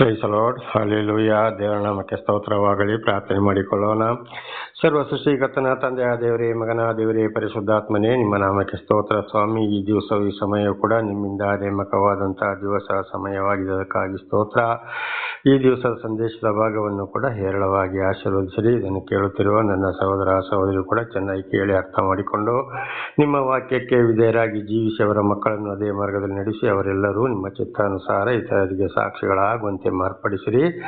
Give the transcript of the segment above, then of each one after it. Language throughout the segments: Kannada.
ಲಾರ್ಡ್ ಹಾಲೆಲೂಯ ದೇವರ ನಾಮಕ್ಕೆ ಸ್ತೋತ್ರವಾಗಲಿ. ಪ್ರಾರ್ಥನೆ ಮಾಡಿಕೊಳ್ಳೋಣ. ಸರ್ವ ಸೃಷ್ಟಿಕರ್ತನ ತಂದೆಯ ದೇವರೇ, ಮಗನ, ದೇವರೇ, ಪರಿಶುದ್ಧಾತ್ಮನೇ, ನಿಮ್ಮ ನಾಮಕ್ಕೆ ಸ್ತೋತ್ರ. ಸ್ವಾಮಿ, ಈ ದಿವಸ ಈ ಸಮಯವು ಕೂಡ ನಿಮ್ಮಿಂದ ನೇಮಕವಾದಂತಹ ದಿವಸ, ಸಮಯವಾಗಿದ್ದಕ್ಕಾಗಿ ಸ್ತೋತ್ರ. ಈ ದಿವಸದ ಸಂದೇಶದ ಭಾಗವನ್ನು ಕೂಡ ಹೇರಳವಾಗಿ ಆಶೀರ್ವದಿಸಿರಿ. ಇದನ್ನು ಕೇಳುತ್ತಿರುವ ನನ್ನ ಸಹೋದರ ಸಹೋದರಿ ಕೂಡ ಚೆನ್ನಾಗಿ ಕೇಳಿ ಅರ್ಥ ಮಾಡಿಕೊಂಡು, ನಿಮ್ಮ ವಾಕ್ಯಕ್ಕೆ ವಿಧೇಯರಾಗಿ ಜೀವಿಸಿ ಅವರ ಮಕ್ಕಳನ್ನು ಅದೇ ಮಾರ್ಗದಲ್ಲಿ ನಡೆಸಿ ಅವರೆಲ್ಲರೂ ನಿಮ್ಮ ಚಿತ್ತಾನುಸಾರ ಇತರರಿಗೆ ಸಾಕ್ಷಿಗಳಾಗುವಂತೆ ಮಾರ್ಪಡಿಸಿರಿ.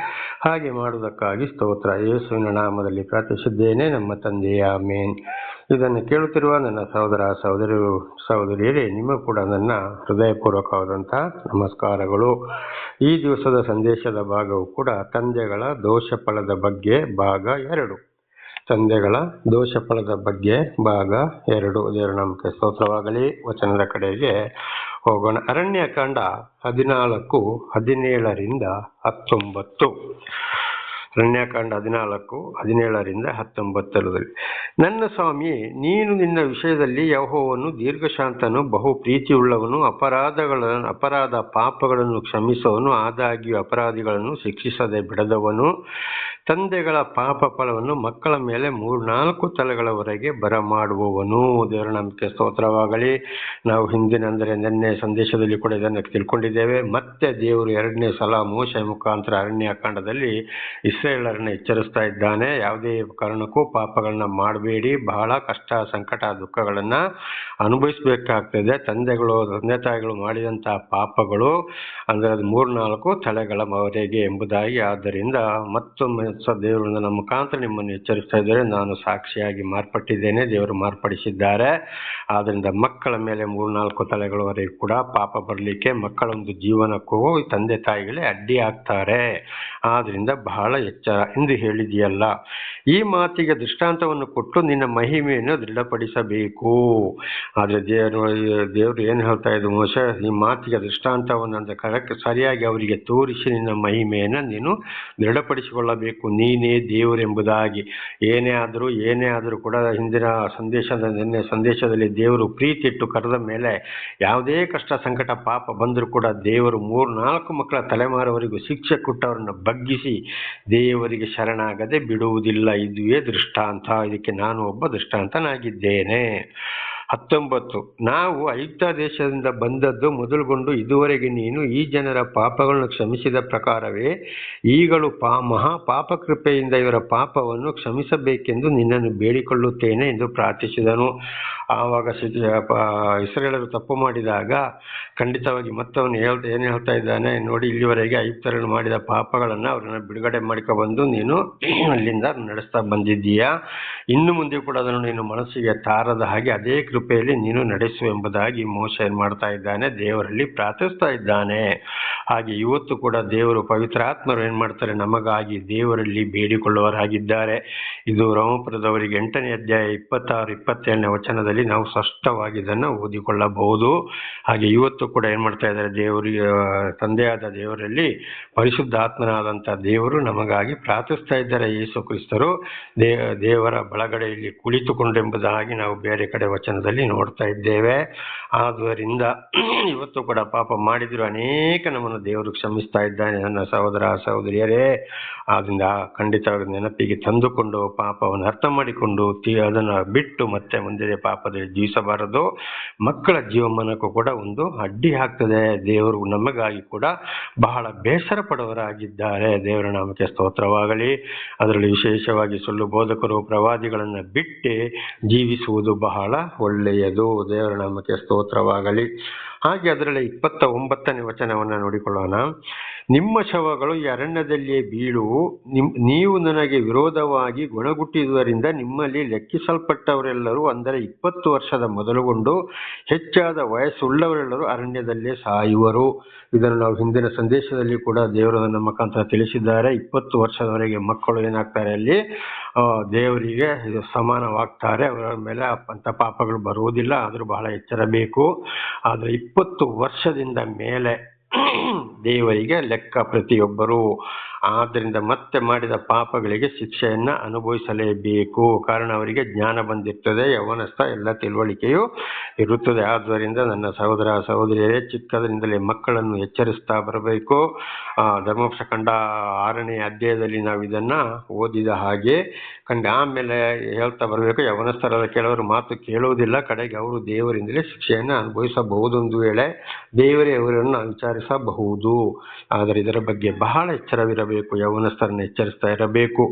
ಹಾಗೆ ಮಾಡುವುದಕ್ಕಾಗಿ ಸ್ತೋತ್ರ. ಯೇಸುವಿನ ನಾಮದಲ್ಲಿ ಪ್ರಾರ್ಥಿಸಿದ್ದೇನೆ ನಮ್ಮ ತಂದೆಯ ಮೇನ್ ಇದನ್ನು ಕೇಳುತ್ತಿರುವ ನನ್ನ ಸಹೋದರ ಸಹೋದರಿ ಸಹೋದರಿಯರೇ, ನಿಮ್ಮ ಕೂಡ ನನ್ನ ಹೃದಯಪೂರ್ವಕವಾದಂತಹ ನಮಸ್ಕಾರಗಳು. ಈ ದಿವಸದ ಸಂದೇಶದ ಭಾಗವು ಕೂಡ ತಂದೆಗಳ ದೋಷ ಬಗ್ಗೆ ಭಾಗ ಎರಡು. ತಂದೆಗಳ ದೋಷ ಫಲದ ಬಗ್ಗೆ ಭಾಗ ಎರಡು. ದೇವರ ನಮಗೆ ಸ್ತೋತ್ರವಾಗಲಿ. ವಚನದ ಕಡೆಗೆ ಹೋಗೋಣ. ಅರಣ್ಯಕಾಂಡ ಹದಿನಾಲ್ಕು, ಹದಿನೇಳರಿಂದ ಹತ್ತೊಂಬತ್ತು. ಅರಣ್ಯಕಾಂಡ ಹದಿನಾಲ್ಕು, ಹದಿನೇಳರಿಂದ ಹತ್ತೊಂಬತ್ತರಲ್ಲಿ ನನ್ನ ಸ್ವಾಮಿ, ನೀನು ನಿನ್ನ ವಿಷಯದಲ್ಲಿ ಯಹೋವನ್ನು ದೀರ್ಘಶಾಂತನು, ಬಹು ಪ್ರೀತಿಯುಳ್ಳವನು ಅಪರಾಧಗಳನ್ನು ಅಪರಾಧ ಪಾಪಗಳನ್ನು ಕ್ಷಮಿಸುವನು ಆದಾಗ್ಯೂ ಅಪರಾಧಿಗಳನ್ನು ಶಿಕ್ಷಿಸದೆ ಬಿಡದವನು. ತಂದೆಗಳ ಪಾಪ ಫಲವನ್ನು ಮಕ್ಕಳ ಮೇಲೆ ಮೂರ್ನಾಲ್ಕು ತಲೆಗಳವರೆಗೆ ಬರಮಾಡುವವನು. ದೇವರ ನಂಬಿಕೆ ಸ್ತೋತ್ರವಾಗಲಿ. ನಾವು ಹಿಂದಿನ ಅಂದರೆ ನಿನ್ನೆ ಸಂದೇಶದಲ್ಲಿ ಕೂಡ ಇದನ್ನು ತಿಳ್ಕೊಂಡಿದ್ದೇವೆ. ಮತ್ತೆ ದೇವರು ಎರಡನೇ ಸಲ ಮೋಶ ಮುಖಾಂತರ ಅರಣ್ಯಕಾಂಡದಲ್ಲಿ ಇಸ್ರೇಲರನ್ನು ಎಚ್ಚರಿಸ್ತಾ ಇದ್ದಾನೆ. ಯಾವುದೇ ಕಾರಣಕ್ಕೂ ಪಾಪಗಳನ್ನ ಮಾಡಬೇಡಿ. ಬಹಳ ಕಷ್ಟ, ಸಂಕಟ, ದುಃಖಗಳನ್ನ ಅನುಭವಿಸಬೇಕಾಗ್ತದೆ. ತಂದೆಗಳು, ತಂದೆ ತಾಯಿಗಳು ಮಾಡಿದಂತಹ ಪಾಪಗಳು ಅಂದರೆ ಅದು ಮೂರ್ನಾಲ್ಕು ತಲೆಗಳವರೆಗೆ ಎಂಬುದಾಗಿ. ಆದ್ದರಿಂದ ಮತ್ತೊಮ್ಮೆ ಸ ದೇವರು ನನ್ನ ಮುಖಾಂತರ ನಿಮ್ಮನ್ನು ಎಚ್ಚರಿಸ್ತಾ ಇದ್ದಾರೆ. ನಾನು ಸಾಕ್ಷಿಯಾಗಿ ಮಾರ್ಪಟ್ಟಿದ್ದೇನೆ, ದೇವರು ಮಾರ್ಪಡಿಸಿದ್ದಾರೆ. ಆದ್ದರಿಂದ ಮಕ್ಕಳ ಮೇಲೆ ಮೂರ್ನಾಲ್ಕು ತಲೆಗಳವರೆಗೆ ಕೂಡ ಪಾಪ ಬರಲಿಕ್ಕೆ ಮಕ್ಕಳೊಂದು ಜೀವನಕ್ಕೂ ತಂದೆ ತಾಯಿಗಳೇ ಅಡ್ಡಿ ಆಗ್ತಾರೆ ಆದ್ರಿಂದ ಬಹಳ ಎಚ್ಚರ ಎಂದು ಹೇಳಿದೆಯಲ್ಲ ಈ ಮಾತಿಗೆ ದೃಷ್ಟಾಂತವನ್ನು ಕೊಟ್ಟು ನಿನ್ನ ಮಹಿಮೆಯನ್ನು ದೃಢಪಡಿಸಬೇಕು. ಆದರೆ ದೇವರು ದೇವರು ಏನು ಹೇಳ್ತಾ ಇದ್ದು ಮೋಸ ಈ ಮಾತಿಗೆ ದೃಷ್ಟಾಂತವನ್ನು ಅಂತ ಕರೆಕ್ಟ್ ಸರಿಯಾಗಿ ಅವರಿಗೆ ತೋರಿಸಿ ನಿನ್ನ ಮಹಿಮೆಯನ್ನು ನೀನು ದೃಢಪಡಿಸಿಕೊಳ್ಳಬೇಕು. ನೀನೇ ದೇವರೆಂಬುದಾಗಿ. ಏನೇ ಆದರೂ ಏನೇ ಆದರೂ ಕೂಡ ಹಿಂದಿನ ಸಂದೇಶದ ನಿನ್ನೆ ಸಂದೇಶದಲ್ಲಿ ದೇವರು ಪ್ರೀತಿ ಇಟ್ಟು ಕರೆದ ಮೇಲೆ ಯಾವುದೇ ಕಷ್ಟ ಸಂಕಟ, ಪಾಪ ಬಂದರೂ ಕೂಡ ದೇವರು ಮೂರು ನಾಲ್ಕು ಮಕ್ಕಳ ತಲೆಮಾರವರೆಗೂ ಶಿಕ್ಷೆ ಕೊಟ್ಟವರನ್ನು ಬಗ್ಗಿಸಿ ದೇವರಿಗೆ ಶರಣಾಗದೆ ಬಿಡುವುದಿಲ್ಲ. ಇದುವೇ ದೃಷ್ಟಾಂತ. ಇದಕ್ಕೆ ನಾನು ಒಬ್ಬ ದೃಷ್ಟಾಂತನಾಗಿದ್ದೇನೆ. ಹತ್ತೊಂಬತ್ತು. ನಾವು ಐಕ್ತ ದೇಶದಿಂದ ಬಂದದ್ದು ಮೊದಲುಗೊಂಡು ಇದುವರೆಗೆ ನೀನು ಈ ಜನರ ಪಾಪಗಳನ್ನು ಕ್ಷಮಿಸಿದ ಪ್ರಕಾರವೇ, ಈಗಲೂ ಪಾ ಮಹಾ ಪಾಪ ಕೃಪೆಯಿಂದ ಇವರ ಪಾಪವನ್ನು ಕ್ಷಮಿಸಬೇಕೆಂದು ನಿನ್ನನ್ನು ಬೇಡಿಕೊಳ್ಳುತ್ತೇನೆ ಎಂದು ಪ್ರಾರ್ಥಿಸಿದನು. ಆವಾಗ ಇಸ್ರೇಲರು ತಪ್ಪು ಮಾಡಿದಾಗ ಖಂಡಿತವಾಗಿ ಮತ್ತವನು ಹೇಳ್ತಾ ಏನು ಹೇಳ್ತಾ ಇದ್ದಾನೆ ನೋಡಿ, ಇಲ್ಲಿವರೆಗೆ ಐಕ್ತರನ್ನು ಮಾಡಿದ ಪಾಪಗಳನ್ನು ಅವರನ್ನು ಬಿಡುಗಡೆ ಮಾಡ್ಕೊಬಂದು ನೀನು ಅಲ್ಲಿಂದ ನಡೆಸ್ತಾ ಬಂದಿದ್ದೀಯಾ. ಇನ್ನು ಮುಂದೆ ಕೂಡ ಅದನ್ನು ನೀನು ಮನಸ್ಸಿಗೆ ತಾರದ ಹಾಗೆ ಅದೇ ಕೃಪೆಯಲ್ಲಿ ನೀನು ನಡೆಸು ಎಂಬುದಾಗಿ ಮೋಸ ಏನು ಮಾಡ್ತಾ ಇದ್ದಾನೆ? ದೇವರಲ್ಲಿ ಪ್ರಾರ್ಥಿಸ್ತಾ ಇದ್ದಾನೆ. ಹಾಗೆ ಇವತ್ತು ಕೂಡ ದೇವರು ಪವಿತ್ರಾತ್ಮರು ಏನು ಮಾಡ್ತಾರೆ? ನಮಗಾಗಿ ದೇವರಲ್ಲಿ ಬೇಡಿಕೊಳ್ಳುವರಾಗಿದ್ದಾರೆ ಇದು ರಾಮಪುರದವರಿಗೆ ಎಂಟನೇ ಅಧ್ಯಾಯ ಇಪ್ಪತ್ತಾರು, ಇಪ್ಪತ್ತೇಳನೇ ವಚನದಲ್ಲಿ ನಾವು ಸ್ಪಷ್ಟವಾಗಿ ಇದನ್ನು ಓದಿಕೊಳ್ಳಬಹುದು. ಹಾಗೆ ಇವತ್ತು ಕೂಡ ಏನು ಮಾಡ್ತಾ ಇದ್ದಾರೆ? ದೇವರಿಗೆ ತಂದೆಯಾದ ದೇವರಲ್ಲಿ ಪರಿಶುದ್ಧಾತ್ಮನಾದಂಥ ದೇವರು ನಮಗಾಗಿ ಪ್ರಾರ್ಥಿಸ್ತಾ ಇದ್ದಾರೆ. ಯೇಸು ಕ್ರಿಸ್ತರು ದೇವರ ಬಳಗಡೆಯಲ್ಲಿ ಕುಳಿತುಕೊಂಡೆಂಬುದಾಗಿ ನಾವು ಬೇರೆ ಕಡೆ ವಚನದಲ್ಲಿ ನೋಡ್ತಾ ಇದ್ದೇವೆ. ಆದುದರಿಂದ ಇವತ್ತು ಕೂಡ ಪಾಪ ಮಾಡಿದ್ರು ಅನೇಕ ನಮ್ಮನ್ನು ದೇವರು ಕ್ಷಮಿಸ್ತಾ ಇದ್ದಾನೆ. ನನ್ನ ಸಹೋದರ, ಸಹೋದರಿಯರೇ, ಆದ್ರಿಂದ ಖಂಡಿತವಾಗಿ ನೆನಪಿಗೆ ತಂದುಕೊಂಡು ಪಾಪವನ್ನು ಅರ್ಥ ಮಾಡಿಕೊಂಡು ಅದನ್ನು ಬಿಟ್ಟು ಮತ್ತೆ ಮುಂದೆ ಪಾಪದಲ್ಲಿ ಜೀವಿಸಬಾರದು. ಮಕ್ಕಳ ಜೀವಮಾನಕ್ಕೂ ಕೂಡ ಒಂದು ಅಡ್ಡಿ ಆಗ್ತದೆ. ದೇವರು ನಮಗಾಗಿ ಕೂಡ ಬಹಳ ಬೇಸರ ಪಡುವರಾಗಿದ್ದಾರೆ ದೇವರ ನಾಮಕ್ಕೆ ಸ್ತೋತ್ರವಾಗಲಿ. ಅದರಲ್ಲಿ ವಿಶೇಷವಾಗಿ ಸುಳ್ಳು ಬೋಧಕರು ಪ್ರವಾದಿಗಳನ್ನು ಬಿಟ್ಟು ಜೀವಿಸುವುದು ಬಹಳ ಒಳ್ಳೆಯದು. ದೇವರ ನಾಮಕ್ಕೆ ಸ್ತೋತ್ರವಾಗಲಿ. ಹಾಗೆ ಅದರಲ್ಲಿ ಇಪ್ಪತ್ತ ಒಂಬತ್ತನೇ ವಚನವನ್ನು ನೋಡಿಕೊಳ್ಳೋಣ. ನಿಮ್ಮ ಶವಗಳು ಈ ಅರಣ್ಯದಲ್ಲಿಯೇ ಬೀಳು. ನೀವು ನನಗೆ ವಿರೋಧವಾಗಿ ಗುಣಗುಟ್ಟಿದುದರಿಂದ ನಿಮ್ಮಲ್ಲಿ ಲೆಕ್ಕಿಸಲ್ಪಟ್ಟವರೆಲ್ಲರೂ ಅಂದರೆ ಇಪ್ಪತ್ತು ವರ್ಷದ ಮೊದಲುಗೊಂಡು ಹೆಚ್ಚಾದ ವಯಸ್ಸುಳ್ಳವರೆಲ್ಲರೂ ಅರಣ್ಯದಲ್ಲೇ ಸಾಯುವರು. ಇದನ್ನು ನಾವು ಹಿಂದಿನ ಸಂದೇಶದಲ್ಲಿ ಕೂಡ ದೇವರ ನನ್ನ ಮುಖಾಂತರ ತಿಳಿಸಿದ್ದಾರೆ. ಇಪ್ಪತ್ತು ವರ್ಷದವರೆಗೆ ಮಕ್ಕಳು ಏನಾಗ್ತಾರೆ ಅಲ್ಲಿ? ದೇವರಿಗೆ ಸಮಾನವಾಗ್ತಾರೆ. ಅವರ ಮೇಲೆ ಅಂತ ಪಾಪಗಳು ಬರುವುದಿಲ್ಲ. ಆದರೂ ಬಹಳ ಎಚ್ಚರ ಬೇಕು. ಆದರೆ ಇಪ್ಪತ್ತು ವರ್ಷದಿಂದ ಮೇಲೆ ದೇವರಿಗೆ ಲೆಕ್ಕ ಪ್ರತಿಯೊಬ್ಬರು ಆದ್ದರಿಂದ ಮತ್ತೆ ಮಾಡಿದ ಪಾಪಗಳಿಗೆ ಶಿಕ್ಷೆಯನ್ನು ಅನುಭವಿಸಲೇಬೇಕು. ಕಾರಣ ಅವರಿಗೆ ಜ್ಞಾನ ಬಂದಿರ್ತದೆ, ಯವನಸ್ಥ ಎಲ್ಲ ತಿಳುವಳಿಕೆಯು ಇರುತ್ತದೆ. ಆದ್ದರಿಂದ ನನ್ನ ಸಹೋದರ, ಸಹೋದರಿಯರೇ, ಚಿಕ್ಕದರಿಂದಲೇ ಮಕ್ಕಳನ್ನು ಎಚ್ಚರಿಸ್ತಾ ಬರಬೇಕು. ಧರ್ಮಪಕ್ಷ ಕಂಡ ಆರನೇ ಅಧ್ಯಾಯದಲ್ಲಿ ನಾವು ಇದನ್ನ ಓದಿದ ಹಾಗೆ ಕಂಡ ಆಮೇಲೆ ಹೇಳ್ತಾ ಬರಬೇಕು. ಯವನಸ್ಥರಾದ ಕೆಲವರು ಮಾತು ಕೇಳುವುದಿಲ್ಲ. ಕಡೆಗೆ ಅವರು ದೇವರಿಂದಲೇ ಶಿಕ್ಷೆಯನ್ನು ಅನುಭವಿಸಬಹುದು ಒಂದು ವೇಳೆ ದೇವರೇ ಅವರನ್ನು ವಿಚಾರಿಸಬಹುದು. ಆದರೆ ಇದರ ಬಗ್ಗೆ ಬಹಳ ಎಚ್ಚರವಿರಬೇಕು. ಯವನಸ್ಥರನ್ನು ಎಚ್ಚರಿಸ್ತಾ ಇರಬೇಕು.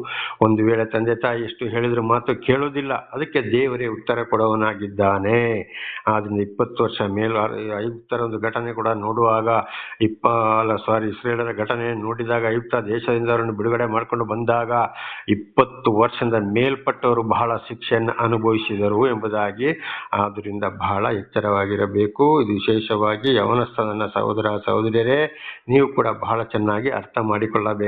ಒಂದು ವೇಳೆ ತಂದೆ ತಾಯಿ ಎಷ್ಟು ಹೇಳಿದ್ರು ಮಾತು ಕೇಳುವುದಿಲ್ಲ ಅದಕ್ಕೆ ದೇವರೇ ಉತ್ತರ ಕೊಡುವನಾಗಿದ್ದಾನೆ. ಆದ್ರಿಂದ ಇಪ್ಪತ್ತು ವರ್ಷ ಮೇಲು ಐಗುಪ್ತರ ಒಂದು ಘಟನೆ ಕೂಡ ನೋಡುವಾಗ, ಇಪ್ಪ ಸಾರಿ ಇಸ್ರೇಲರ ಘಟನೆ ನೋಡಿದಾಗ, ಐಗುಪ್ತ ದೇಶದಿಂದ ಅವರನ್ನು ಬಿಡುಗಡೆ ಮಾಡಿಕೊಂಡು ಬಂದಾಗ, ಇಪ್ಪತ್ತು ವರ್ಷದಿಂದ ಮೇಲ್ಪಟ್ಟವರು ಬಹಳ ಶಿಕ್ಷೆಯನ್ನು ಅನುಭವಿಸಿದರು ಎಂಬುದಾಗಿ ಆದ್ದರಿಂದ ಬಹಳ ಎಚ್ಚರವಾಗಿರಬೇಕು. ಇದು ವಿಶೇಷವಾಗಿ ಯವನಸ್ಥನ ಸಹೋದರ, ಸಹೋದರಿಯರೇ, ನೀವು ಕೂಡ ಬಹಳ ಚೆನ್ನಾಗಿ ಅರ್ಥ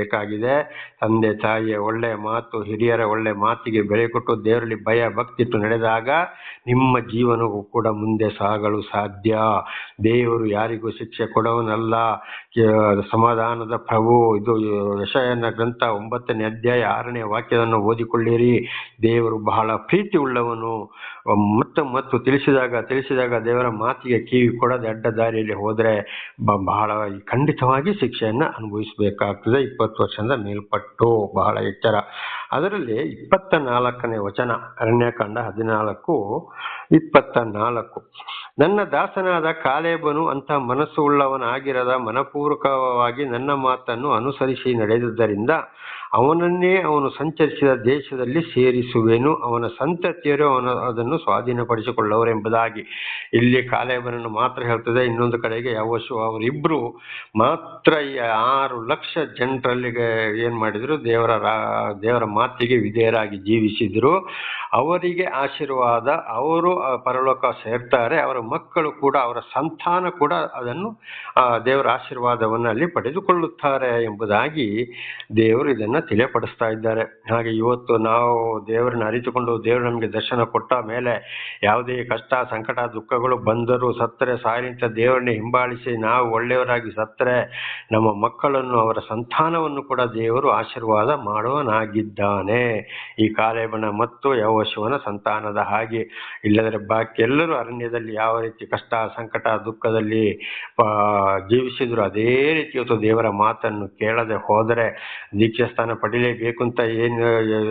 ಮಾಡಿಕೊಳ್ಳಬೇಕಾಗಿದೆ ತಂದೆ, ತಾಯಿಯ ಒಳ್ಳೆ ಮಾತು, ಹಿರಿಯರ ಒಳ್ಳೆ ಮಾತಿಗೆ ಬೆಳೆ ಕೊಟ್ಟು ದೇವರಲ್ಲಿ ಭಯ, ಭಕ್ತಿ ಇಟ್ಟು ನಡೆದಾಗ ನಿಮ್ಮ ಜೀವನವೂ ಕೂಡ ಮುಂದೆ ಸಾಗಲು ಸಾಧ್ಯ. ದೇವರು ಯಾರಿಗೂ ಶಿಕ್ಷೆ ಕೊಡವನಲ್ಲ. ಸಮಾಧಾನದ ಪ್ರಭು, ಇದು ಯಶಯನ ಗ್ರಂಥ ಒಂಬತ್ತನೇ ಅಧ್ಯಾಯ ಆರನೇ ವಾಕ್ಯವನ್ನು ಓದಿಕೊಳ್ಳಿರಿ. ದೇವರು ಬಹಳ ಪ್ರೀತಿ ಉಳ್ಳವನು ಮತ್ತು ಮತ್ತು ತಿಳಿಸಿದಾಗ ತಿಳಿಸಿದಾಗ ದೇವರ ಮಾತಿಗೆ ಕಿವಿ ಕೊಡದೆ ಅಡ್ಡ ದಾರಿಯಲ್ಲಿ ಹೋದರೆ ಬಹಳ ಖಂಡಿತವಾಗಿ ಶಿಕ್ಷೆಯನ್ನು ಅನುಭವಿಸಬೇಕಾಗ್ತದೆ. ಇಪ್ಪತ್ತು ವರ್ಷದ ಮೇಲ್ಪಟ್ಟು ಬಹಳ ಎಚ್ಚರ. ಅದರಲ್ಲಿ ಇಪ್ಪತ್ತ ನಾಲ್ಕನೇ ವಚನ, ಅರಣ್ಯಕಾಂಡ ಹದಿನಾಲ್ಕು, ಇಪ್ಪತ್ತ ನಾಲ್ಕು. ನನ್ನ ದಾಸನಾದ ಕಾಲೇಬನು ಅಂತ ಮನಸ್ಸು ಉಳ್ಳವನಾಗಿರದ ಮನಪೂರ್ವಕವಾಗಿ ನನ್ನ ಮಾತನ್ನು ಅನುಸರಿಸಿ ನಡೆದುದರಿಂದ ಅವನನ್ನೇ ಅವನು ಸಂಚರಿಸಿದ ದೇಶದಲ್ಲಿ ಸೇರಿಸುವೆನು. ಅವನ ಸಂತತಿಯರು ಅವನ, ಅದನ್ನು ಸ್ವಾಧೀನಪಡಿಸಿಕೊಳ್ಳವರೆಂಬುದಾಗಿ ಇಲ್ಲಿ ಕಾಲೇಬನನ್ನು ಮಾತ್ರ ಹೇಳ್ತದೆ. ಇನ್ನೊಂದು ಕಡೆಗೆ ಯಾವಶು ಅವರಿಬ್ಬರು ಮಾತ್ರ ಆರು ಲಕ್ಷ ಜನರಲ್ಲಿಗೆ ಏನು ಮಾಡಿದರು, ದೇವರ ದೇವರ ಮಾತಿಗೆ ವಿಧೇಯರಾಗಿ ಜೀವಿಸಿದರು. ಅವರಿಗೆ ಆಶೀರ್ವಾದ, ಅವರು ಪರಲೋಕ ಸೇರ್ತಾರೆ. ಅವರ ಮಕ್ಕಳು ಕೂಡ, ಅವರ ಸಂತಾನ ಕೂಡ ಅದನ್ನು ದೇವರ ಆಶೀರ್ವಾದವನ್ನು ಅಲ್ಲಿ ಪಡೆದುಕೊಳ್ಳುತ್ತಾರೆ ಎಂಬುದಾಗಿ ದೇವರು ಇದನ್ನ ತಿಳಿಯಪಡಿಸ್ತಾ ಇದ್ದಾರೆ. ಹಾಗೆ ಇವತ್ತು ನಾವು ದೇವರನ್ನ ಅರಿತುಕೊಂಡು ದೇವರು ನಮಗೆ ದರ್ಶನ ಕೊಟ್ಟ ಮೇಲೆ ಯಾವುದೇ ಕಷ್ಟ, ಸಂಕಟ, ದುಃಖಗಳು ಬಂದರೂ ಸತ್ತರೆ ಸಾಯಲಿಂತ ದೇವರನ್ನ ಹಿಂಬಾಲಿಸಿ ನಾವು ಒಳ್ಳೆಯವರಾಗಿ ಸತ್ತರೆ ನಮ್ಮ ಮಕ್ಕಳನ್ನು ಅವರ ಸಂತಾನವನ್ನು ಕೂಡ ದೇವರು ಆಶೀರ್ವಾದ ಮಾಡುವನಾಗಿದ್ದಾನೆ. ಈ ಕಾಲೇಬನ ಮತ್ತು ಯಹೋಶುವನ ಸಂತಾನದ ಹಾಗೆ. ಇಲ್ಲದರೆ ಬಾಕಿ ಎಲ್ಲರೂ ಅರಣ್ಯದಲ್ಲಿ ಯಾವ ರೀತಿ ಕಷ್ಟ, ಸಂಕಟ, ದುಃಖದಲ್ಲಿ ಜೀವಿಸಿದ್ರು ಅದೇ ರೀತಿ ಇವತ್ತು ದೇವರ ಮಾತನ್ನು ಕೇಳದೆ ಹೋದರೆ ದೀಕ್ಷಾ ಸ್ಥಾನ ಪಡಿಲೇಬೇಕು ಅಂತ ಏನು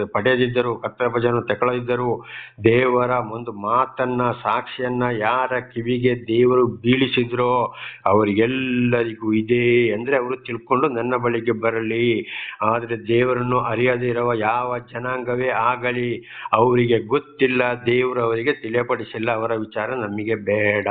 ಪಡೆಯದಿದ್ದರು ಕರ್ತವ್ಯ ಭಜನ ತಗೊಳ್ಳದಿದ್ದರು ದೇವರ ಒಂದು ಮಾತನ್ನ, ಸಾಕ್ಷಿಯನ್ನ ಯಾರ ಕಿವಿಗೆ ದೇವರು ಬೀಳಿಸಿದ್ರೋ ಅವರಿಗೆಲ್ಲರಿಗೂ ಇದೆ ಅಂದ್ರೆ ಅವರು ತಿಳ್ಕೊಂಡು ನನ್ನ ಬಳಿಗೆ ಬರಲಿ. ಆದ್ರೆ ದೇವರನ್ನು ಅರಿಯದಿರುವ ಯಾವ ಜನಾಂಗವೇ ಆಗಲಿ, ಅವರಿಗೆ ಗೊತ್ತಿಲ್ಲ, ದೇವರು ಅವರಿಗೆ ತಿಳಿಯಪಡಿಸಿಲ್ಲ ಅವರ ವಿಚಾರ ನಮಗೆ ಬೇಡ.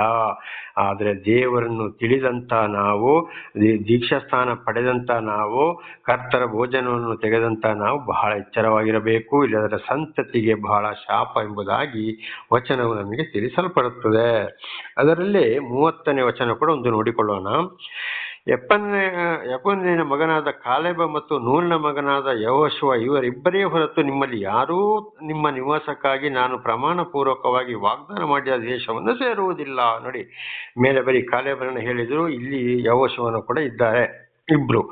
ಆದರೆ ದೇವರನ್ನು ತಿಳಿದಂತ ನಾವು ದೀಕ್ಷಾಸ್ಥಾನ ದೀಕ್ಷಾ ಸ್ಥಾನ ಪಡೆದಂತ ನಾವು ಕರ್ತರ ಭೋಜನವನ್ನು ತೆಗೆದಂತ ನಾವು ಬಹಳ ಎಚ್ಚರವಾಗಿರಬೇಕು. ಇಲ್ಲದರ ಸಂತತಿಗೆ ಬಹಳ ಶಾಪ ಎಂಬುದಾಗಿ ವಚನವು ನಮಗೆ ತಿಳಿಸಲ್ಪಡುತ್ತದೆ. ಅದರಲ್ಲಿ ಮೂವತ್ತನೇ ವಚನ ಕೂಡ ಒಂದು ನೋಡಿಕೊಳ್ಳೋಣ. ಎಪ್ಪನೇ ಎಪ್ಪನೇನ ಮಗನಾದ ಕಾಲೇಬ ಮತ್ತು ನೂಲಿನ ಮಗನಾದ ಯಹೋಶುವ ಇವರಿಬ್ಬರೇ ಹೊರತು ನಿಮ್ಮಲ್ಲಿ ಯಾರೂ ನಿಮ್ಮ ನಿವಾಸಕ್ಕಾಗಿ ನಾನು ಪ್ರಮಾಣ ಪೂರ್ವಕವಾಗಿ ವಾಗ್ದಾನ ಮಾಡಿದ ದೇಶವನ್ನು ಸೇರುವುದಿಲ್ಲ. ನೋಡಿ, ಮೇಲೆ ಬರೀ ಕಾಲೇಬರನ್ನು ಹೇಳಿದರು, ಇಲ್ಲಿ ಯಹೋಶುವನು ಕೂಡ ಇದ್ದಾರೆ. ಇಬ್ರು.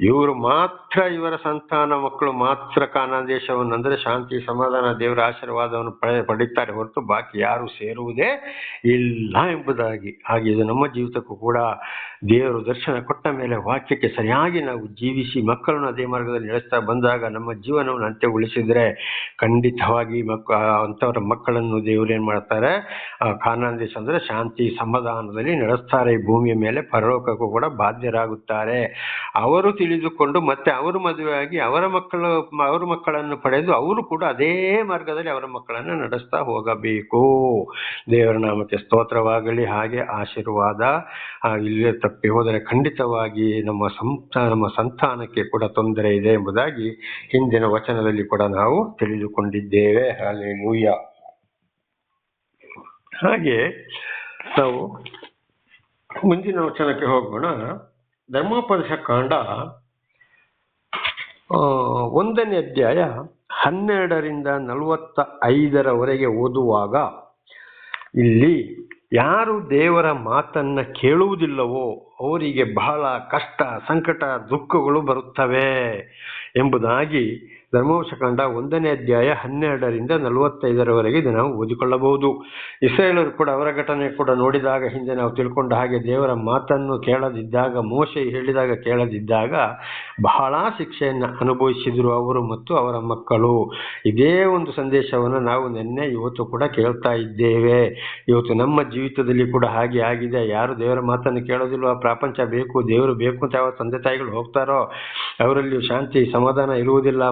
ಇವರು ಮಾತ್ರ ಇವರ ಸಂತಾನ ಮಕ್ಕಳು ಮಾತ್ರ ಕಾನಾದೇಶವನ್ನು ಅಂದ್ರೆ ಶಾಂತಿ, ಸಮಾಧಾನ, ದೇವರ ಆಶೀರ್ವಾದವನ್ನು ಪಡೆ, ಪಡೀತಾರೆ ಹೊರತು ಬಾಕಿ ಯಾರು ಸೇರುವುದೇ ಇಲ್ಲ ಎಂಬುದಾಗಿ. ಹಾಗೆ ಇದು ನಮ್ಮ ಜೀವಿತಕ್ಕೂ ಕೂಡ ದೇವರು ದರ್ಶನ ಕೊಟ್ಟ ಮೇಲೆ ವಾಕ್ಯಕ್ಕೆ ಸರಿಯಾಗಿ ನಾವು ಜೀವಿಸಿ ಮಕ್ಕಳನ್ನು ಅದೇ ಮಾರ್ಗದಲ್ಲಿ ನಡೆಸ್ತಾ ಬಂದಾಗ ನಮ್ಮ ಜೀವನವನ್ನು ಅಂತ್ಯಗೊಳಿಸಿದ್ರೆ ಖಂಡಿತವಾಗಿ ಮಕ್ಕ ಅಂಥವರ ಮಕ್ಕಳನ್ನು ದೇವರು ಏನು ಮಾಡ್ತಾರೆ? ಆ ಅಂದರೆ ಶಾಂತಿ, ಸಮಾಧಾನದಲ್ಲಿ ನಡೆಸ್ತಾರೆ. ಭೂಮಿಯ ಮೇಲೆ ಪರಲೋಕಕ್ಕೂ ಕೂಡ ಬಾಧ್ಯರಾಗುತ್ತಾರೆ. ಅವರು ತಿಳಿದುಕೊಂಡು ಮತ್ತೆ ಅವರು ಮದುವೆಯಾಗಿ ಅವರ ಮಕ್ಕಳು, ಅವರ ಮಕ್ಕಳನ್ನು ಪಡೆದು ಅವರು ಕೂಡ ಅದೇ ಮಾರ್ಗದಲ್ಲಿ ಅವರ ಮಕ್ಕಳನ್ನು ನಡೆಸ್ತಾ ಹೋಗಬೇಕು. ದೇವರ ನಾಮಕ್ಕೆ ಸ್ತೋತ್ರವಾಗಲಿ. ಹಾಗೆ ಆಶೀರ್ವಾದ ಇಲ್ಲಿ ತಪ್ಪಿ ಹೋದರೆ ಖಂಡಿತವಾಗಿ ನಮ್ಮ ಸಂತ, ನಮ್ಮ ಸಂತಾನಕ್ಕೆ ಕೂಡ ತೊಂದರೆ ಇದೆ ಎಂಬುದಾಗಿ ಹಿಂದಿನ ವಚನದಲ್ಲಿ ಕೂಡ ನಾವು ತಿಳಿದುಕೊಂಡಿದ್ದೇವೆ. ಹಾಲೆಲೂಯ ಹಾಗೆ ನಾವು ಮುಂದಿನ ವಚನಕ್ಕೆ ಹೋಗೋಣ. ಧರ್ಮೋಪದೇಶ ಕಾಂಡ ಒಂದನೇ ಅಧ್ಯಾಯ ಹನ್ನೆರಡರಿಂದ ನಲವತ್ತ ಐದರವರೆಗೆ ಓದುವಾಗ ಇಲ್ಲಿ ಯಾರು ದೇವರ ಮಾತನ್ನ ಕೇಳುವುದಿಲ್ಲವೋ ಅವರಿಗೆ ಬಹಳ ಕಷ್ಟ, ಸಂಕಟ, ದುಃಖಗಳು ಬರುತ್ತವೆ ಎಂಬುದಾಗಿ ಧರ್ಮವಶಕಾಂಡ ಒಂದನೇ ಅಧ್ಯಾಯ ಹನ್ನೆರಡರಿಂದ ನಲವತ್ತೈದರವರೆಗೆ ನಾವು ಓದಿಕೊಳ್ಳಬಹುದು. ಇಸ್ರೇಲರು ಕೂಡ ಅವರ ಘಟನೆ ಕೂಡ ನೋಡಿದಾಗ ಹಿಂದೆ ನಾವು ತಿಳ್ಕೊಂಡ ಹಾಗೆ ದೇವರ ಮಾತನ್ನು ಕೇಳದಿದ್ದಾಗ, ಮೋಶೆ ಹೇಳಿದಾಗ ಕೇಳದಿದ್ದಾಗ ಬಹಳ ಶಿಕ್ಷೆಯನ್ನು ಅನುಭವಿಸಿದರು ಅವರು ಮತ್ತು ಅವರ ಮಕ್ಕಳು. ಇದೇ ಒಂದು ಸಂದೇಶವನ್ನು ನಾವು ನಿನ್ನೆ ಇವತ್ತು ಕೂಡ ಕೇಳ್ತಾ ಇದ್ದೇವೆ. ಇವತ್ತು ನಮ್ಮ ಜೀವಿತದಲ್ಲಿ ಕೂಡ ಹಾಗೆ ಆಗಿದೆ. ಯಾರು ದೇವರ ಮಾತನ್ನು ಕೇಳೋದಿಲ್ವ? ಪ್ರಪಂಚ ಬೇಕು, ದೇವರು ಬೇಕು ಅಂತ ಯಾವ ತಂದೆ ತಾಯಿಗಳು ಹೋಗ್ತಾರೋ? ಅವರಲ್ಲಿ ಶಾಂತಿ, ಸಮಾಧಾನ ಇರುವುದಿಲ್ಲ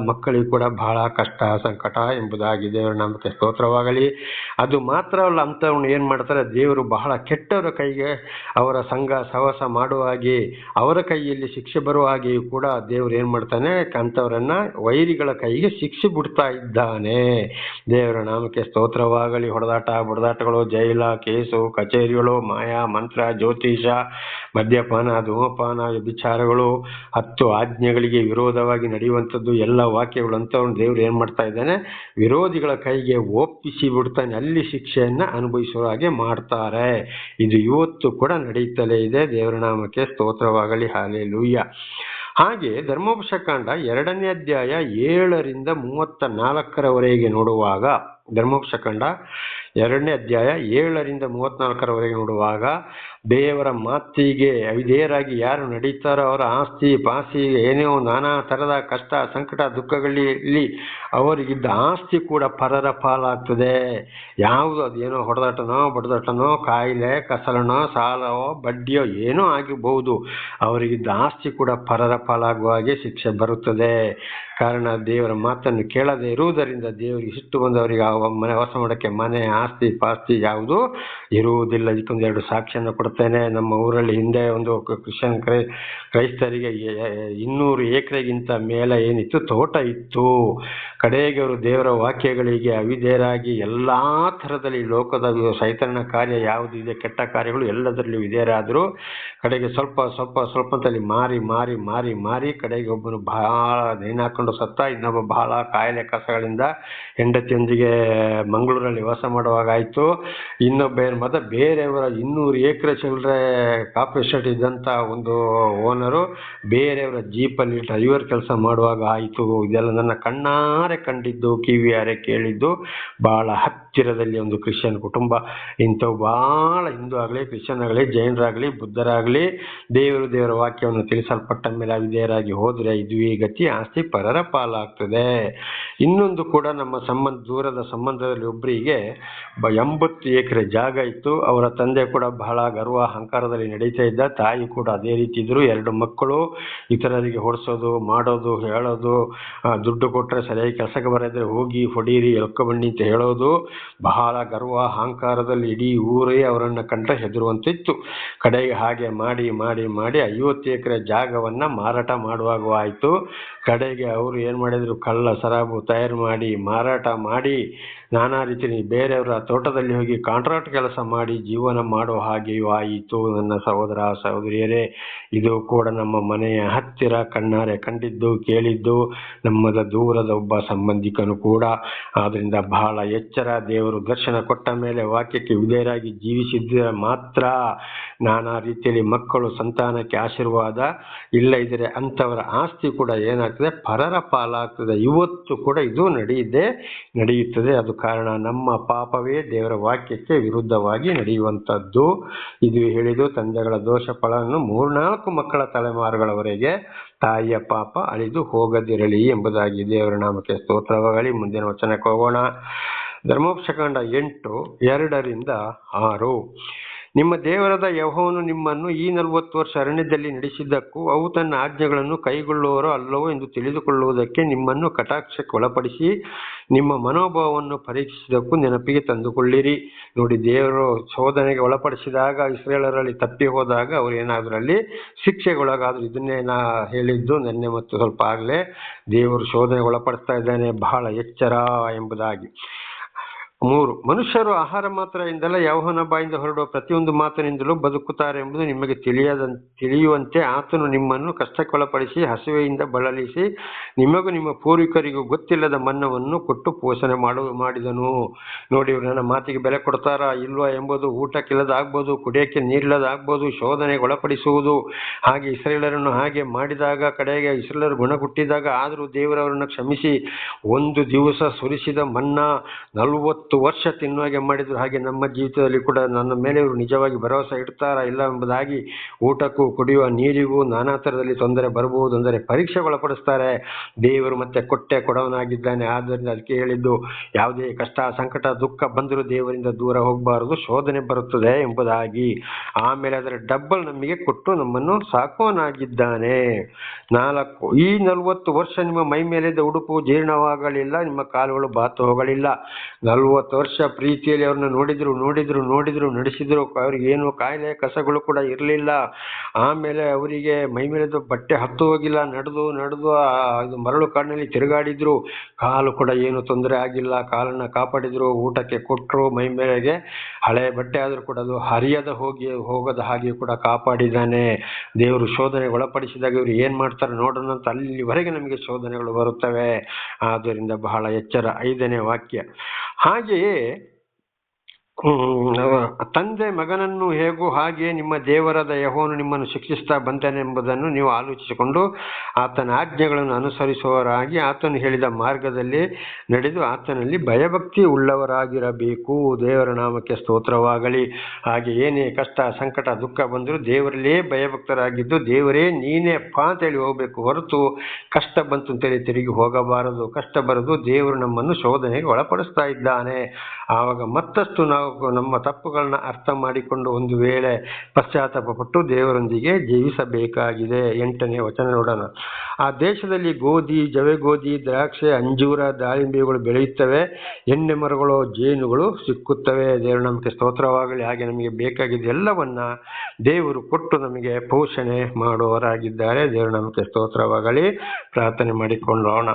ಕೂಡ ಬಹಳ ಕಷ್ಟ, ಸಂಕಟ ಎಂಬುದಾಗಿ ದೇವರ ನಾಮಕ್ಕೆ ಸ್ತೋತ್ರವಾಗಲಿ. ಅದು ಮಾತ್ರ ಅಲ್ಲ ಏನು ಮಾಡ್ತಾರೆ, ದೇವರು ಬಹಳ ಕೆಟ್ಟವರ ಕೈಗೆ ಅವರ ಸಂಘ ಸಹವಾಸ ಮಾಡುವ ಹಾಗೆ, ಅವರ ಕೈಯಲ್ಲಿ ಶಿಕ್ಷೆ ಬರುವ ಹಾಗೆಯೂ ಕೂಡ ದೇವರು ಏನು ಮಾಡ್ತಾನೆ, ಅಂಥವರನ್ನ ವೈರಿಗಳ ಕೈಗೆ ಶಿಕ್ಷೆ ಬಿಡ್ತಾ ಇದ್ದಾನೆ. ದೇವರ ನಾಮಕ್ಕೆ ಸ್ತೋತ್ರವಾಗಲಿ. ಹೊಡೆದಾಟ, ಬಡದಾಟಗಳು, ಜೈಲ, ಕೇಸು, ಕಚೇರಿಗಳು, ಮಾಯಾ, ಮಂತ್ರ, ಜ್ಯೋತಿಷ ಮದ್ಯಪಾನ ಧೂಮಪಾನ ವ್ಯಭಿಚಾರಗಳು ಹತ್ತು ಆಜ್ಞೆಗಳಿಗೆ ವಿರೋಧವಾಗಿ ನಡೆಯುವಂಥದ್ದು ಎಲ್ಲ ವಾಕ್ಯಗಳು ಅಂಥವ್ನು ದೇವ್ರು ಏನು ಮಾಡ್ತಾ ಇದ್ದಾನೆ? ವಿರೋಧಿಗಳ ಕೈಗೆ ಒಪ್ಪಿಸಿ ಬಿಡ್ತಾನೆ. ಅಲ್ಲಿ ಶಿಕ್ಷೆಯನ್ನು ಅನುಭವಿಸುವ ಹಾಗೆ ಮಾಡ್ತಾರೆ. ಇದು ಇವತ್ತು ಕೂಡ ನಡೆಯುತ್ತಲೇ ಇದೆ. ದೇವರ ನಾಮಕ್ಕೆ ಸ್ತೋತ್ರವಾಗಲಿ. ಹಾಲೆ ಲೂಯ್ಯ ಹಾಗೆ ಧರ್ಮೋಪಶಕಾಂಡ ಎರಡನೇ ಅಧ್ಯಾಯ ಏಳರಿಂದ ಮೂವತ್ತ ನಾಲ್ಕರವರೆಗೆ ನೋಡುವಾಗ, ಧರ್ಮೋಪಶಕಾಂಡ ಎರಡನೇ ಅಧ್ಯಾಯ ಏಳರಿಂದ ಮೂವತ್ನಾಲ್ಕರವರೆಗೆ ನೋಡುವಾಗ ದೇವರ ಮಾತಿಗೆ ಅವಿಧೇಯರಾಗಿ ಯಾರು ನಡೀತಾರೋ ಅವರ ಆಸ್ತಿ, ಪಾಸ್ತಿ ಏನೇ ನಾನಾ ಥರದ ಕಷ್ಟ, ಸಂಕಟ, ದುಃಖಗಳಲ್ಲಿ ಅವರಿಗಿದ್ದ ಆಸ್ತಿ ಕೂಡ ಪರರ ಪಾಲಾಗ್ತದೆ. ಯಾವುದು ಅದೇನೋ ಹೊಡೆದಾಟನೋ, ಬಡದಾಟನೋ, ಕಾಯಿಲೆ, ಕಸಲನೋ, ಸಾಲವೋ, ಬಡ್ಡಿಯೋ, ಏನೋ ಆಗಿರಬಹುದು. ಅವರಿಗಿದ್ದ ಆಸ್ತಿ ಕೂಡ ಪರರ ಪಾಲಾಗುವ ಹಾಗೆ ಶಿಕ್ಷೆ ಬರುತ್ತದೆ. ಕಾರಣ ದೇವರ ಮಾತನ್ನು ಕೇಳದೆ ಇರುವುದರಿಂದ ದೇವರಿಗೆ ಸಿಟ್ಟು ಬಂದವರಿಗೆ ಮನೆ ವಾಸ ಮಾಡೋಕ್ಕೆ ಮನೆ, ಆಸ್ತಿ, ಪಾಸ್ತಿ ಯಾವುದು ಇರುವುದಿಲ್ಲ. ಇದಕ್ಕೊಂದು ಎರಡು ಸಾಕ್ಷ್ಯನ ಕೊಡ್ತೇನೆ ನಮ್ಮ ಊರಲ್ಲಿ ಹಿಂದೆ ಒಂದು ಕ್ರಿಶ್ಚಿಯನ್ ಕ್ರೈ, ಕ್ರೈಸ್ತರಿಗೆ ಇನ್ನೂರು ಎಕರೆಗಿಂತ ಮೇಲೆ ಏನಿತ್ತು? ತೋಟ ಇತ್ತು. ಕಡೆಗೆ ಅವರು ದೇವರ ವಾಕ್ಯಗಳಿಗೆ ಅವಿದೇರಾಗಿ ಎಲ್ಲ ಥರದಲ್ಲಿ ಲೋಕದ ಸೈತನ ಕಾರ್ಯ ಯಾವುದು ಇದೆ, ಕೆಟ್ಟ ಕಾರ್ಯಗಳು ಎಲ್ಲದರಲ್ಲೂ ವಿಧೇಯರಾದರು, ಕಡೆಗೆ ಸ್ವಲ್ಪ ಸ್ವಲ್ಪ, ಸ್ವಲ್ಪದಲ್ಲಿ ಮಾರಿ ಮಾರಿ ಮಾರಿ ಮಾರಿ, ಕಡೆಗೆ ಒಬ್ಬನು ಬಹಳ ನೇಣಾಕೊಂಡು ಸತ್ತ, ಇನ್ನೊಬ್ಬ ಬಹಳ ಕಾಯಿಲೆ ಕಸಗಳಿಂದ ಹೆಂಡತಿಯೊಂದಿಗೆ ಮಂಗಳೂರಲ್ಲಿ ವಾಸ ಮಾಡುವಾಗ ಆಯಿತು. ಇನ್ನೊಬ್ಬ ಏನು ಮಾತ್ರ ಬೇರೆಯವರ ಇನ್ನೂರು ಎಕರೆ ಚಿಲ್ಲರೆ ಕಾಫಿ ಎಸ್ಟೇಟ್ ಇದ್ದಂಥ ಒಂದು ಓನರು ಬೇರೆಯವರ ಜೀಪಲ್ಲಿ ಡ್ರೈವರ್ ಕೆಲಸ ಮಾಡುವಾಗ, ಆಯಿತು, ಇದೆಲ್ಲ ನನ್ನ ಕಣ್ಣಾರೆ ಕಂಡಿದ್ದು, ಕಿವಿಯಾರೆ ಕೇಳಿದ್ದು. ಬಹಳ ಹತ್ತಿರದಲ್ಲಿ ಒಂದು ಕ್ರಿಶ್ಚಿಯನ್ ಕುಟುಂಬ. ಇಂಥವು ಬಹಳ ಹಿಂದೂ ಆಗಲಿ, ಕ್ರಿಶ್ಚಿಯನ್ ಆಗಲಿ ಜೈನರಾಗಲಿ ಬುದ್ಧರಾಗಲಿ ದೇವರು ದೇವರ ವಾಕ್ಯವನ್ನು ತಿಳಿಸಲ್ಪಟ್ಟ ಮೇಲೆ ವಿಧೇಯರಾಗಿ ಹೋದರೆ ಇದುವೇ ಗತಿ, ಆಸ್ತಿ ಪರರ ಪಾಲಾಗ್ತದೆ. ಇನ್ನೊಂದು ಕೂಡ ನಮ್ಮ ಸಂಬಂಧ, ದೂರದ ಸಂಬಂಧದಲ್ಲಿ ಒಬ್ಬರಿಗೆ ಎಂಬತ್ತು ಎಕರೆ ಜಾಗ ಇತ್ತು. ಅವರ ತಂದೆ ಕೂಡ ಬಹಳ ಗರ್ವ ಅಹಂಕಾರದಲ್ಲಿ ನಡೀತಾ ಇದ್ದ ತಾಯಿ ಕೂಡ ಅದೇ ರೀತಿ ಇದ್ರು. ಎರಡು ಮಕ್ಕಳು ಇತರರಿಗೆ ಹೊಡೆಸೋದು, ಮಾಡೋದು, ಹೇಳೋದು ದುಡ್ಡು ಕೊಟ್ಟರೆ ಸರಿಯಾಗಿ ಕೆಲಸಕ್ಕೆ ಬರದ್ರೆ ಹೋಗಿ ಹೊಡೀರಿ ಎಳ್ಕೊ ಬನ್ನಿ ಅಂತ ಹೇಳೋದು ಬಹಳ ಗರ್ವ. ಅಹಂಕಾರದಲ್ಲಿ ಇಡೀ ಊರೇ ಅವರನ್ನು ಕಂಡ್ರೆ ಹೆದರುವಂತಿತ್ತು. ಕಡೆಗೆ ಹಾಗೆ ಮಾಡಿ ಮಾಡಿ ಮಾಡಿ ಐವತ್ತು ಎಕರೆ ಜಾಗವನ್ನ ಮಾರಾಟ ಮಾಡುವಾಗ ಆಯಿತು. ಕಡೆಗೆ ಅವರು ಏನು ಮಾಡಿದ್ರು? ಕಳ್ಳ, ಸರಾಬು ತಯಾರು ಮಾಡಿ, ಮಾರಾಟ ಮಾಡಿ, ನಾನಾ ರೀತಿ ಬೇರೆಯವರ ತೋಟದಲ್ಲಿ ಹೋಗಿ ಕಾಂಟ್ರಾಕ್ಟ್ ಕೆಲಸ ಮಾಡಿ ಜೀವನ ಮಾಡೋ ಹಾಗೆಯೂ ನನ್ನ ಸಹೋದರ ಸಹೋದರಿಯರೇ, ಇದು ಕೂಡ ನಮ್ಮ ಮನೆಯ ಹತ್ತಿರ ಕಣ್ಣಾರೆ ಕಂಡಿದ್ದು, ಕೇಳಿದ್ದು, ನಮ್ಮದ ದೂರದ ಒಬ್ಬ ಸಂಬಂಧಿಕನು ಕೂಡ. ಆದ್ರಿಂದ ಬಹಳ ಎಚ್ಚರ, ದೇವರು ದರ್ಶನ ಕೊಟ್ಟ ಮೇಲೆ ವಾಕ್ಯಕ್ಕೆ ವಿಧೇಯರಾಗಿ ಜೀವಿಸಿದ್ದ ಮಾತ್ರ ನಾನಾ ರೀತಿಯಲ್ಲಿ ಮಕ್ಕಳು ಸಂತಾನಕ್ಕೆ ಆಶೀರ್ವಾದ ಇಲ್ಲ, ಇದ್ರೆ ಅಂಥವರ ಆಸ್ತಿ ಕೂಡ ಏನಾಗ್ತದೆ? ಪರರ ಪಾಲಾಗ್ತದೆ. ಇವತ್ತು ಕೂಡ ಇದು ನಡೆಯಿದೆ, ನಡೆಯುತ್ತದೆ. ಅದು ಕಾರಣ ನಮ್ಮ ಪಾಪವೇ ದೇವರ ವಾಕ್ಯಕ್ಕೆ ವಿರುದ್ಧವಾಗಿ ನಡೆಯುವಂಥದ್ದು. ಇದು ಹೇಳಿದು ತಂದೆಗಳ ದೋಷ ಫಲವನ್ನು ಮೂರ್ನಾಲ್ಕು ಮಕ್ಕಳ ತಲೆಮಾರುಗಳವರೆಗೆ ತಾಯಿಯ ಪಾಪ ಅಳಿದು ಹೋಗದಿರಲಿ ಎಂಬುದಾಗಿ ದೇವರ ನಾಮಕ್ಕೆ ಸ್ತೋತ್ರವಾಗಲಿ. ಮುಂದಿನ ವಚನಕ್ಕೆ ಹೋಗೋಣ. ಧರ್ಮೋಪಶಕಾಂಡ ಎಂಟು, ಎರಡರಿಂದ ಆರು. ನಿಮ್ಮ ದೇವರಾದ ಯೆಹೋವನು ನಿಮ್ಮನ್ನು ಈ ನಲವತ್ತು ವರ್ಷ ಅರಣ್ಯದಲ್ಲಿ ನಡೆಸಿದ್ದಕ್ಕೂ ಅವು ತನ್ನ ಆಜ್ಞೆಗಳನ್ನು ಕೈಗೊಳ್ಳುವರೋ ಅಲ್ಲವೋ ಎಂದು ತಿಳಿದುಕೊಳ್ಳುವುದಕ್ಕೆ ನಿಮ್ಮನ್ನು ಕಟಾಕ್ಷಕ್ಕೆ ಒಳಪಡಿಸಿ ನಿಮ್ಮ ಮನೋಭಾವವನ್ನು ಪರೀಕ್ಷಿಸಿದಕ್ಕೂ ನೆನಪಿಗೆ ತಂದುಕೊಳ್ಳಿರಿ. ನೋಡಿ, ದೇವರು ಶೋಧನೆಗೆ ಒಳಪಡಿಸಿದಾಗ ಇಸ್ರೇಲರಲ್ಲಿ ತಪ್ಪಿ ಹೋದಾಗ ಅವ್ರು ಅಲ್ಲಿ ಶಿಕ್ಷೆಗೊಳಗಾದ್ರು. ಇದನ್ನೇ ನಾ ಹೇಳಿದ್ದು ನಿನ್ನೆ ಮತ್ತು ಸ್ವಲ್ಪ ಆಗಲೇ ದೇವರು ಶೋಧನೆಗೆ ಒಳಪಡಿಸ್ತಾ ಇದ್ದಾನೆ. ಬಹಳ ಎಚ್ಚರ ಎಂಬುದಾಗಿ. ಮೂರು, ಮನುಷ್ಯರು ಆಹಾರ ಮಾತ್ರದಿಂದಲೇ ಯೌಹನ ಬಾಯಿಂದ ಹೊರಡುವ ಪ್ರತಿಯೊಂದು ಮಾತಿನಿಂದಲೂ ಬದುಕುತ್ತಾರೆ ಎಂಬುದು ನಿಮಗೆ ತಿಳಿಯದ, ತಿಳಿಯುವಂತೆ ಆತನು ನಿಮ್ಮನ್ನು ಕಷ್ಟಕ್ಕೊಳಪಡಿಸಿ, ಹಸಿವೆಯಿಂದ ಬಳಲಿಸಿ, ನಿಮಗೂ ನಿಮ್ಮ ಪೂರ್ವಿಕರಿಗೂ ಗೊತ್ತಿಲ್ಲದ ಮನ್ನವನ್ನು ಕೊಟ್ಟು ಪೋಷಣೆ ಮಾಡು, ಮಾಡಿದನು. ನೋಡಿ ಇವ್ರು ನನ್ನ ಮಾತಿಗೆ ಬೆಲೆ ಕೊಡ್ತಾರಾ ಇಲ್ವಾ ಎಂಬುದು ಊಟಕ್ಕಿಲ್ಲದಾಗ್ಬೋದು ಕುಡಿಯಕ್ಕೆ ನೀರಿಲ್ಲದಾಗ್ಬೋದು ಶೋಧನೆಗೆ ಒಳಪಡಿಸುವುದು. ಹಾಗೆ ಇಸ್ರೇಲರನ್ನು ಹಾಗೆ ಮಾಡಿದಾಗ, ಕಡೆಗೆ ಇಸ್ರೇಲರು ಗುಣಗುಟ್ಟಿದಾಗ, ಆದರೂ ದೇವರವರನ್ನು ಕ್ಷಮಿಸಿ, ಒಂದು ದಿವಸ ಸುರಿಸಿದ ಮನ್ನ, ನಲವತ್ತು ವರ್ಷ ತಿನ್ನುವಾಗೆ ಮಾಡಿದ್ರು. ಹಾಗೆ ನಮ್ಮ ಜೀವಿತದಲ್ಲಿ ಕೂಡ ನನ್ನ ಮೇಲೆ ಇವರು ನಿಜವಾಗಿ ಭರವಸೆ ಇಡ್ತಾರಾ ಇಲ್ಲ ಎಂಬುದಾಗಿ ಊಟಕ್ಕೂ ಕುಡಿಯುವ ನೀರಿಗೂ ನಾನಾ ಥರದಲ್ಲಿ ತೊಂದರೆ ಬರಬಹುದು ಅಂದರೆ ಪರೀಕ್ಷೆಗೊಳಪಡಿಸ್ತಾರೆ ದೇವರು ಮತ್ತೆ ಕೊಟ್ಟೆ ಕೊಡವನಾಗಿದ್ದಾನೆ. ಆದ್ದರಿಂದ ಅದಕ್ಕೆ ಹೇಳಿದ್ದು, ಯಾವುದೇ ಕಷ್ಟ, ಸಂಕಟ, ದುಃಖ ಬಂದರೂ ದೇವರಿಂದ ದೂರ ಹೋಗಬಾರದು, ಶೋಧನೆ ಬರುತ್ತದೆ ಎಂಬುದಾಗಿ. ಆಮೇಲೆ ಅದರ ಡಬ್ಬಲ್ ನಮಗೆ ಕೊಟ್ಟು ನಮ್ಮನ್ನು ಸಾಕುವನಾಗಿದ್ದಾನೆ. ನಾಲ್ಕು, ಈ ನಲವತ್ತು ವರ್ಷ ನಿಮ್ಮ ಮೈ ಮೇಲಿದ್ದ ಉಡುಪು ಜೀರ್ಣವಾಗಲಿಲ್ಲ, ನಿಮ್ಮ ಕಾಲುಗಳು ಬಾತು ಹೋಗಲಿಲ್ಲ. ನಲವತ್ತು ವರ್ಷ ಪ್ರೀತಿಯಲ್ಲಿ ಅವ್ರನ್ನ ನೋಡಿದ್ರು ನೋಡಿದ್ರು ನೋಡಿದ್ರು, ನಡೆಸಿದ್ರು. ಅವ್ರಿಗೆ ಏನು ಕಾಯಿಲೆ ಕಸಗಳು ಕೂಡ ಇರಲಿಲ್ಲ. ಆಮೇಲೆ ಅವರಿಗೆ ಮೈ ಮೇಲೆದು ಬಟ್ಟೆ ಹತ್ತು ಹೋಗಿಲ್ಲ. ನಡೆದು ನಡೆದು ಇದು ಮರಳು ಕಾಡಿನಲ್ಲಿ ತಿರುಗಾಡಿದ್ರು. ಕಾಲು ಕೂಡ ಏನು ತೊಂದರೆ ಆಗಿಲ್ಲ. ಕಾಲನ್ನ ಕಾಪಾಡಿದ್ರು. ಊಟಕ್ಕೆ ಕೊಟ್ಟರು. ಮೈ ಮೇಲೆಗೆ ಹಳೆ ಬಟ್ಟೆ ಆದರೂ ಕೂಡ ಅದು ಹರಿಯದ ಹೋಗಿ, ಹೋಗದ ಹಾಗೆ ಕೂಡ ಕಾಪಾಡಿದ್ದಾನೆ. ದೇವರು ಶೋಧನೆ ಒಳಪಡಿಸಿದಾಗ ಇವರು ಏನು ಮಾಡ್ತಾರೆ ನೋಡೋಣ ಅಂತ ಅಲ್ಲಿವರೆಗೆ ನಮಗೆ ಶೋಧನೆಗಳು ಬರುತ್ತವೆ. ಆದ್ದರಿಂದ ಬಹಳ ಎಚ್ಚರ. ಐದನೇ ವಾಕ್ಯ. ಹಾಗೆಯೇ ಹ್ಮ್, ತಂದೆ ಮಗನನ್ನು ಹೇಗೋ ಹಾಗೆ ನಿಮ್ಮ ದೇವರಾದ ಯಹೋನು ನಿಮ್ಮನ್ನು ಶಿಕ್ಷಿಸ್ತಾ ಬಂದನೆಂಬುದನ್ನು ನೀವು ಆಲೋಚಿಸಿಕೊಂಡು ಆತನ ಆಜ್ಞೆಗಳನ್ನು ಅನುಸರಿಸುವವರಾಗಿ ಆತನು ಹೇಳಿದ ಮಾರ್ಗದಲ್ಲಿ ನಡೆದು ಆತನಲ್ಲಿ ಭಯಭಕ್ತಿ ಉಳ್ಳವರಾಗಿರಬೇಕು. ದೇವರ ನಾಮಕ್ಕೆ ಸ್ತೋತ್ರವಾಗಲಿ. ಹಾಗೆ ಏನೇ ಕಷ್ಟ, ಸಂಕಟ, ದುಃಖ ಬಂದರೂ ದೇವರಲ್ಲೇ ಭಯಭಕ್ತರಾಗಿದ್ದು ದೇವರೇ, ನೀನೇ ಅಪ್ಪ ಅಂತೇಳಿ ಹೋಗಬೇಕು ಹೊರತು ಕಷ್ಟ ಬಂತು ಅಂತೇಳಿ ತಿರುಗಿ ಹೋಗಬಾರದು. ಕಷ್ಟ ಬರದು ದೇವರು ನಮ್ಮನ್ನು ಶೋಧನೆಗೆ ಒಳಪಡಿಸ್ತಾ ಇದ್ದಾನೆ. ಆವಾಗ ಮತ್ತಷ್ಟು ನಾವು ನಮ್ಮ ತಪ್ಪುಗಳನ್ನ ಅರ್ಥ ಮಾಡಿಕೊಂಡು ಒಂದು ವೇಳೆ ಪಶ್ಚಾತ್ತಾಪ ಪಟ್ಟು ದೇವರೊಂದಿಗೆ ಜೀವಿಸಬೇಕಾಗಿದೆ. ಎಂಟನೇ ವಚನ ನೋಡೋಣ. ಆ ದೇಶದಲ್ಲಿ ಗೋಧಿ ಜವೆ ಗೋಧಿ ದ್ರಾಕ್ಷೆ, ಅಂಜೂರ, ದಾಳಿಂಬೆಗಳು ಬೆಳೆಯುತ್ತವೆ. ಎಣ್ಣೆ ಮರಗಳು, ಜೇನುಗಳು ಸಿಕ್ಕುತ್ತವೆ. ದೇವರ ನಮಗೆ ಸ್ತೋತ್ರವಾಗಲಿ. ಹಾಗೆ ನಮಗೆ ಬೇಕಾಗಿದ್ದ ಎಲ್ಲವನ್ನ ದೇವರು ಕೊಟ್ಟು ನಮಗೆ ಪೋಷಣೆ ಮಾಡುವವರಾಗಿದ್ದಾರೆ. ದೇವರು ನಮಗೆ ಸ್ತೋತ್ರವಾಗಲಿ. ಪ್ರಾರ್ಥನೆ ಮಾಡಿಕೊಳ್ಳೋಣ.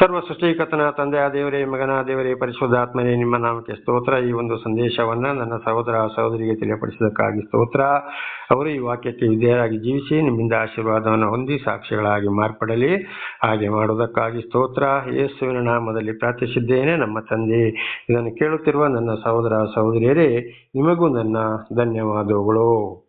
ಸರ್ವ ಸೃಷ್ಟಿಕಥನ ತಂದೆ, ಆ ದೇವರೇ, ಮಗನ ದೇವರೇ, ಪರಿಶುದ್ಧಾತ್ಮನೇ, ನಿಮ್ಮ ನಾಮಕ್ಕೆ ಸ್ತೋತ್ರ. ಈ ಒಂದು ಸಂದೇಶವನ್ನ ನನ್ನ ಸಹೋದರ ಸಹೋದರಿಗೆ ತಿಳಿಯಪಡಿಸಿದ್ದಕ್ಕಾಗಿ ಸ್ತೋತ್ರ. ಅವರು ಈ ವಾಕ್ಯಕ್ಕೆ ವಿಧೇಯರಾಗಿ ಜೀವಿಸಿ, ನಿಮ್ಮಿಂದ ಆಶೀರ್ವಾದವನ್ನು ಹೊಂದಿ, ಸಾಕ್ಷಿಗಳಾಗಿ ಮಾರ್ಪಡಲಿ. ಹಾಗೆ ಮಾಡುವುದಕ್ಕಾಗಿ ಸ್ತೋತ್ರ. ಯೇಸುವಿನ ನಾಮದಲ್ಲಿ ಪ್ರಾರ್ಥಿಸಿದ್ದೇನೆ. ನಮ್ಮ ತಂದೆ, ಇದನ್ನು ಕೇಳುತ್ತಿರುವ ನನ್ನ ಸಹೋದರ ಸಹೋದರಿಯರೇ, ನಿಮಗೂ ನನ್ನ ಧನ್ಯವಾದಗಳು.